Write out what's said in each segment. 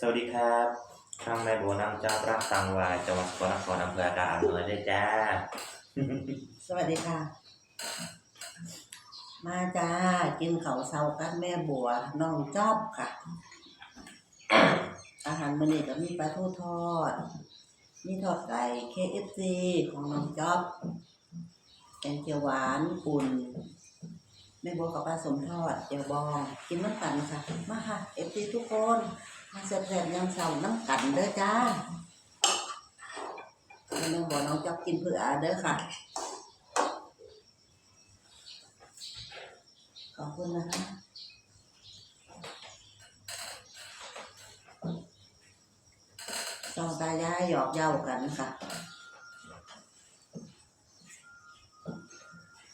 สวัสดีครับช่างแม่บัวนำเจ้ารักสังวายจังหวัดสกลนครอำเภอดาอำเภอด้วยจ้า สวัสดีค่ะ มาจ้า กินเขาวเซากันแม่บัวน้องจอบค่ะ อาหารมื้อนี้ก็มีปลาทูทอด มีทอดไก่ KFC ของน้องจอบ แกงเขียวหวานปุ่น แม่บัวกับปลาสมทอดเจียวบอง กินน้ำกันค่ะ มาค่ะ FC ทุกคน มาแซ่บๆยำเสาน้ำกันเด้อจ้าแม่บัวน้องจอบกินเผื่อเด้อค่ะ ขอบคุณนะคะสองตายายหยอกเย้ากันค่ะ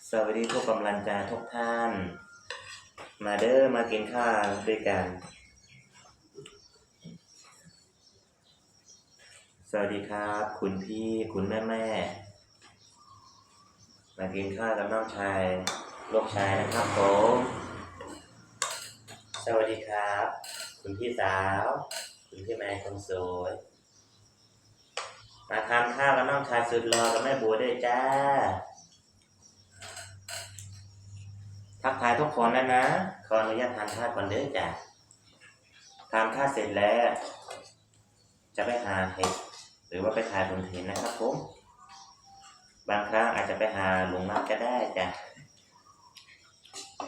สวัสดีทุกกำลังใจทุกท่าน มาเด้อมากินข้าวด้วยกัน วัสดีครับ คุณพี่คุณแม่แม่มากินข้าวกับน้องชายลูกชายนะครับผมสวัสดีครับ คุณพี่สาว คุณพี่แม่คนสวยมาทานข้าวกับน้องชายสุดหล่อกับแม่บัวด้วยจ้า ทักทายทุกคนแล้วนะขออนุญาตทานข้าวก่อนเด้อจ้ะทานข้าวเสร็จแล้วจะไปหาเห็ด หรือว่าไปถ่ายคอนเทนต์นะครับผมบางครั้งอาจจะไปหาหลวงนักก็ได้จ้ะ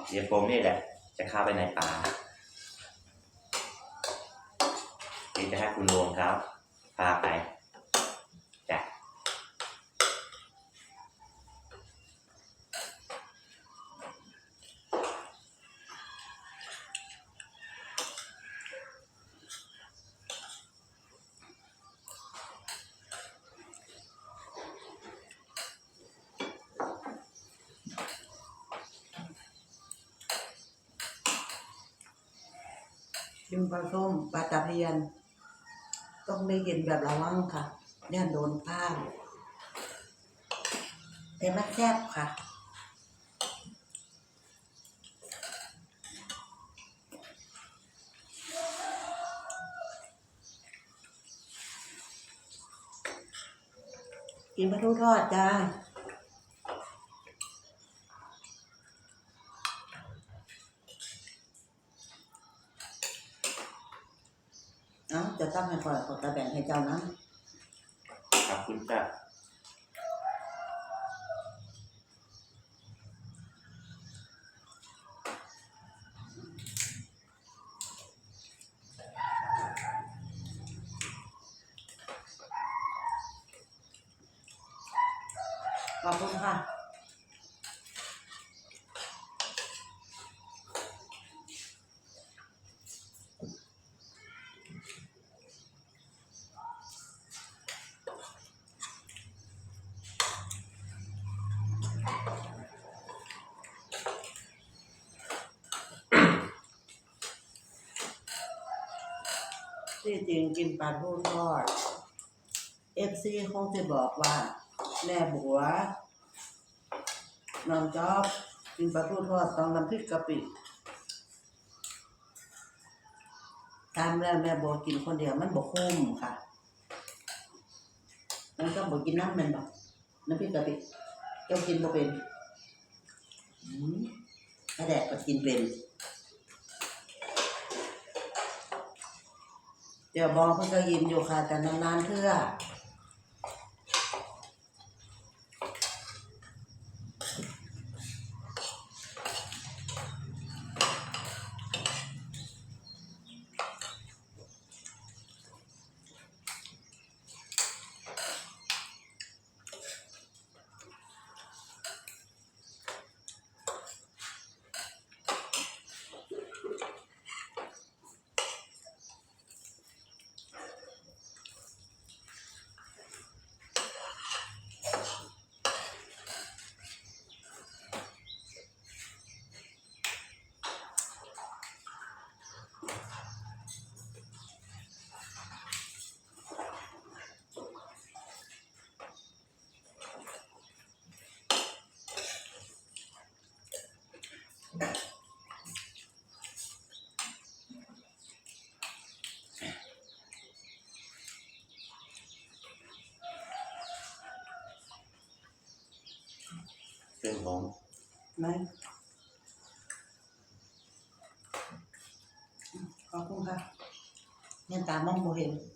เดี๋ยวผมนี่แหละ จะเข้าไปในป่าที่จะให้คุณลุงครับพาไป กินปลาส้มปลาตะเพียน ต้องได้กินแบบระวังค่ะเนี่ยโดนข้าวแต่มันแซ่บค่ะกินปลาทูทอดจ้า เอ้าจะตั้งให้ก่อนขอตะแบ่งให้เจ้านะขอบคุณจ้ะขอบคุณค่ะ ที่จริงกินปลาทูทอดเอฟซีคงจะบอกว่าแม่บัวน้องจ๊อบกินปลาทูทอดต้องน้ำพริกกะปิตามแล้วแม่บัวกินคนเดียวมันบกคุ้มค่ะ มันก็บอกกินน้ำมันบอกน้ำพริกกะปิเจ้ากินบ่เป็นอืมถ้าแดดก็กินเป็น เดี๋ยวบองเพิ่งก็ยิ้มอยู่ค่ะ แต่นานๆเพื่อ Trên bóng. Này. Có không ta? Nhân tá mong mô hình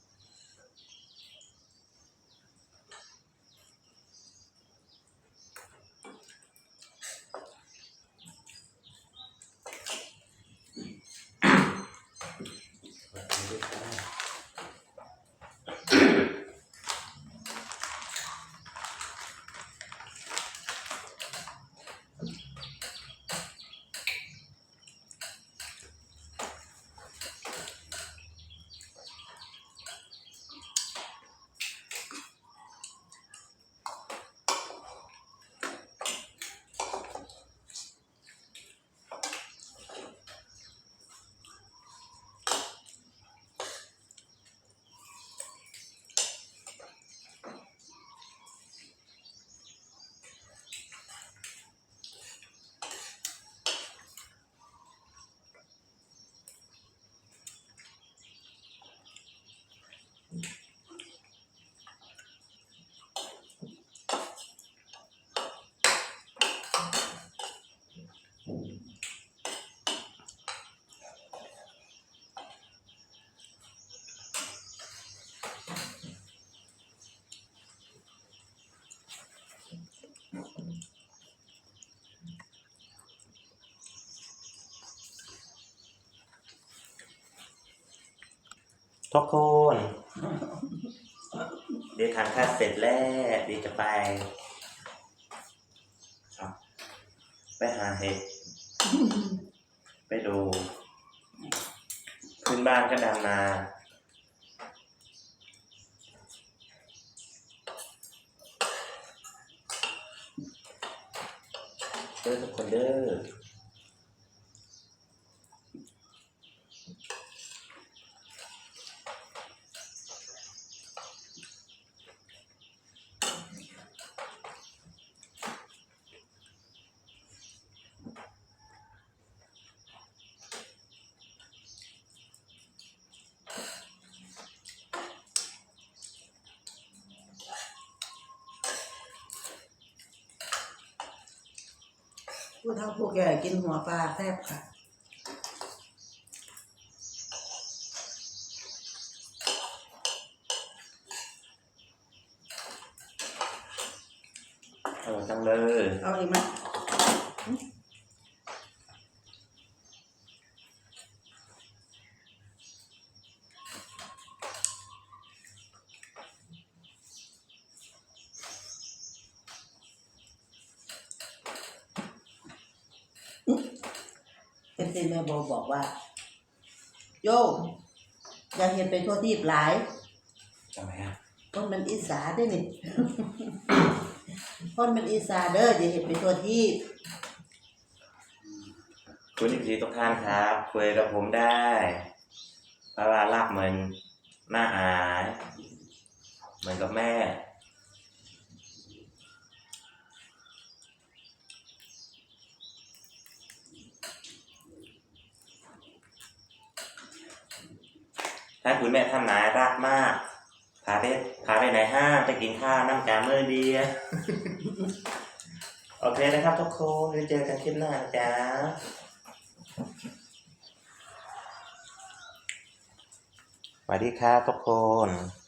ทุกคนเดี๋ยวทานข้าวเสร็จแล้วเดี๋ยวจะไป ไปหาเห็ด ไปดูขึ้นบ้านก็ดำนาเด้อทุกคนเด้อ ผู้เฒ่าผู้แก่กินหัวปลาแซ่บค่ะอร่อยจังเลย เอาอีกไหม เป็นซีแม่โบบอกว่า โยอย่าเห็นไปทั่วทีบหลายทำไมอะคนมันอีสาได้นี่ คนมันอีสาเด้ออย่าเห็นไปทั่วทีบคุณอีกทีทุกท่านครับคุยกับผมได้เพราะว่ารักเหมือนหน้าอาย เหมือนกับแม่ ถ้าคุณแม่ท่านนายรักมากพาไปพาไปไหนห้างไปกินข้าวนั่งกาเมื่อเดียโอเคนะครับทุกคนไว้เจอกันคลิปหน้าจ้าสวัสดีครับทุกคน